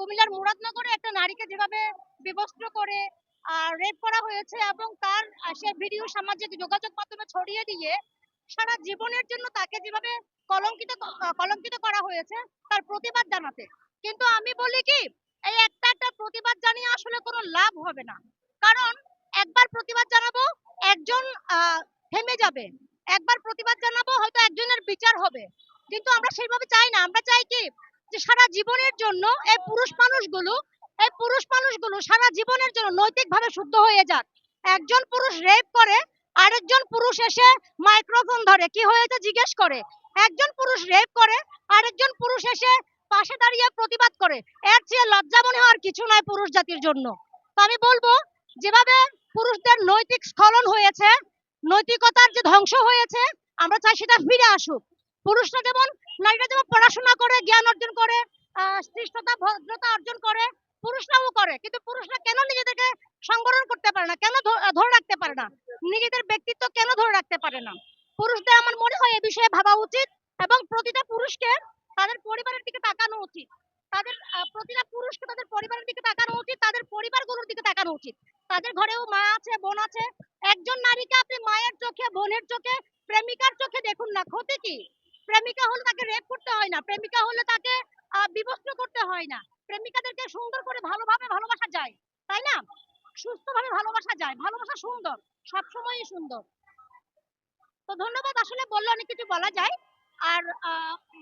কুমিল্লার মুরাদনগরে একটা নারীকে যেভাবে বিবস্ত্র করে রেপ করা হয়েছে এবং তার সে ভিডিও সামাজিক যোগাযোগ মাধ্যমে ছড়িয়ে দিয়ে সারা জীবনের জন্য তাকে যেভাবে কলঙ্কিত কলঙ্কিত করা হয়েছে তার প্রতিবাদ জানাতে। কিন্তু আমি বলি কি, এই একটা একটা প্রতিবাদ জানিয়ে আসলে কোনো লাভ হবে না। কারণ একবার প্রতিবাদ জানাব একজন থেমে যাবে। একবার প্রতিবাদ জানাব হয়তো একজনের বিচার হবে। কিন্তু আমরা সেইভাবে চাই না। আমরা চাই কি যে সারা জীবনের জন্য এই পুরুষ মানুষগুলো, এই পুরুষ মানুষগুলো সারা জীবনের জন্য নৈতিকভাবে শুদ্ধ হয়ে যাক। একজন পুরুষ রেপ করে, আরেকজন পুরুষ এসে মাইক্রোফোন ধরে, কি হয়েছে জিজ্ঞেস করে। একজন পুরুষ রেপ করে, আরেকজন পুরুষ এসে পাশে দাঁড়িয়ে প্রতিবাদ করে। এর চেয়ে লজ্জা মনে হওয়ার কিছু নয় পুরুষ জাতির জন্য। তো আমি বলব, যেভাবে পুরুষদের নৈতিক স্খলন হয়েছে, নৈতিকতার যে ধ্বংস হয়েছে, আমরা চাই সেটা ফিরে আসুক। পুরুষরা যেমন নারীরা যেমন পড়াশোনা করে, জ্ঞান অর্জন করে শ্রেষ্ঠতা ভদ্রতা অর্জন করে, পুরুষরাও করে। কিন্তু পুরুষরা কেন নিজেদেরকে সংবরণ করতে পারে না? কেন ধরে রাখতে পারে না? নিজেদের ব্যক্তিত্ব কেন ধরে রাখতে পারে না? পুরুষদের আমার মনে হয় এ বিষয়ে ভাবা উচিত এবং প্রতিটা পুরুষকে তাদের পরিবারের দিকে তাকানো উচিত। তাদের প্রতিটা পুরুষকে তাদের পরিবারের দিকে তাকানো উচিত, তাদের পরিবারগুলোর দিকে তাকানো উচিত। তাদের ঘরেও মা আছে, বোন আছে। একজন নারীকে আপনি মায়ের চোখে, বোনের চোখে, প্রেমিকার চোখে দেখুন না, ক্ষতি কি? প্রেমিকা হলে তাকে রেপ করতে হয় না। প্রেমিকা হলে তাকে বিবস্ত্র করতে হয় না। প্রেমিকাদেরকে সুন্দর করে ভালোভাবে ভালোবাসা যায়, তাই না? সুস্থভাবে ভালোবাসা যায়। ভালোবাসা সুন্দর, সবসময়ই সুন্দর। তো ধন্যবাদ, আসলে বললে অনেক কিছু বলা যায়। আর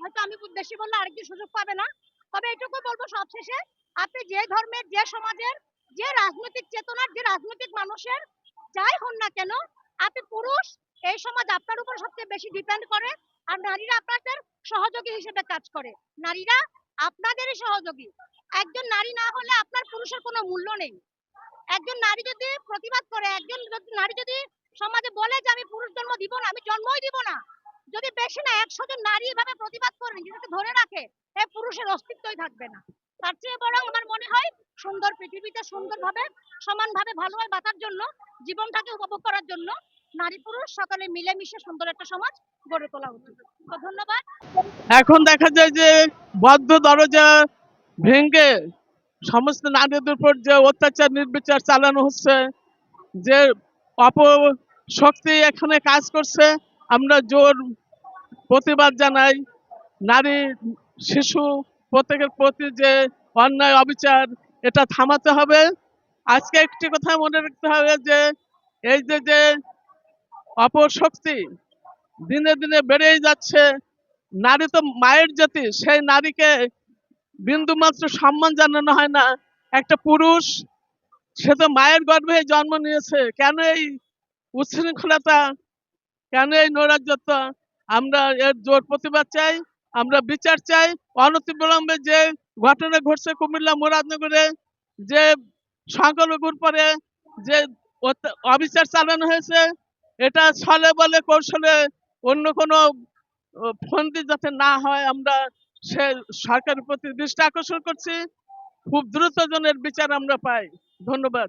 হয়তো আমি বেশি বললে আরেকজন সুযোগ পাবে না। তবে এটুকু বলব সবশেষে, আপনি যে ধর্মের, যে সমাজের, যে রাজনৈতিক চেতনার, যে রাজনৈতিক মানুষের, যাই হন না কেন, আপনি পুরুষ, এই সমাজ আপনার উপর সবচেয়ে বেশি ডিপেন্ড করে। আর নারীরা আপনাদের সহযোগী হিসেবে কাজ করে। নারীরা আপনাদেরই সহযোগী। একজন নারী না হলে আপনার পুরুষের কোনো মূল্য নেই। একজন নারী যদি প্রতিবাদ করে, একজন নারী যদি সমাজে বলে যে, আমি পুরুষ জন্ম দিব না, আমি জন্মই দিব না। যদি বেশি না একশো জন নারী এভাবে প্রতিবাদ করে নিজেকে ধরে রাখে এই পুরুষের অস্তিত্বই থাকবে না। তার চেয়ে বরং আমার মনে হয় সুন্দর পৃথিবীতে সুন্দরভাবে, সমানভাবে ভালোভাবে বাঁচার জন্য, জীবনটাকে উপভোগ করার জন্য। নারী পুরুষ সকলে মিলেমিশে সুন্দর একটা সমাজ গড়ে তোলা উচিত। ধন্যবাদ। এখন দেখা যায় যে বদ্ধ দরজা ভেঙে সমস্ত নারীদের উপর যে অত্যাচার, নির্বিচার চালানো হচ্ছে, যে অপশক্তি এখানে কাজ করছে, আমরা জোর প্রতিবাদ জানাই। নারী, শিশু প্রত্যেকের প্রতি যে অন্যায়, অবিচার, এটা থামাতে হবে। আজকে একটি কথা মনে রাখতে হবে যে, এই যে যে অপশক্তি দিনে দিনে বেড়েই যাচ্ছে। নারী তো মায়ের জাতি, সেই নারীকে বিন্দু মাত্র সম্মান জানানো হয় না। একটা পুরুষ, সে তো মায়ের গর্ভে জন্ম নিয়েছে। কেন এই উচ্ছৃঙ্খলতা? কেন এই নৈরাজ্যতা আমরা এর জোর প্রতিবাদ চাই, আমরা বিচার চাই। অনতিবিলম্বে যে ঘটনা ঘটছে কুমিল্লা মুরাদনগরে, যে সংখ্যালঘুর পরে যে অবিচার চালানো হয়েছে এটা ছলে বলে কৌশলে অন্য কোনো ফন্দি যাতে না হয়, আমরা সে সরকারের প্রতি দৃষ্টি আকর্ষণ করছি। খুব দ্রুত জনের বিচার আমরা পাই। ধন্যবাদ।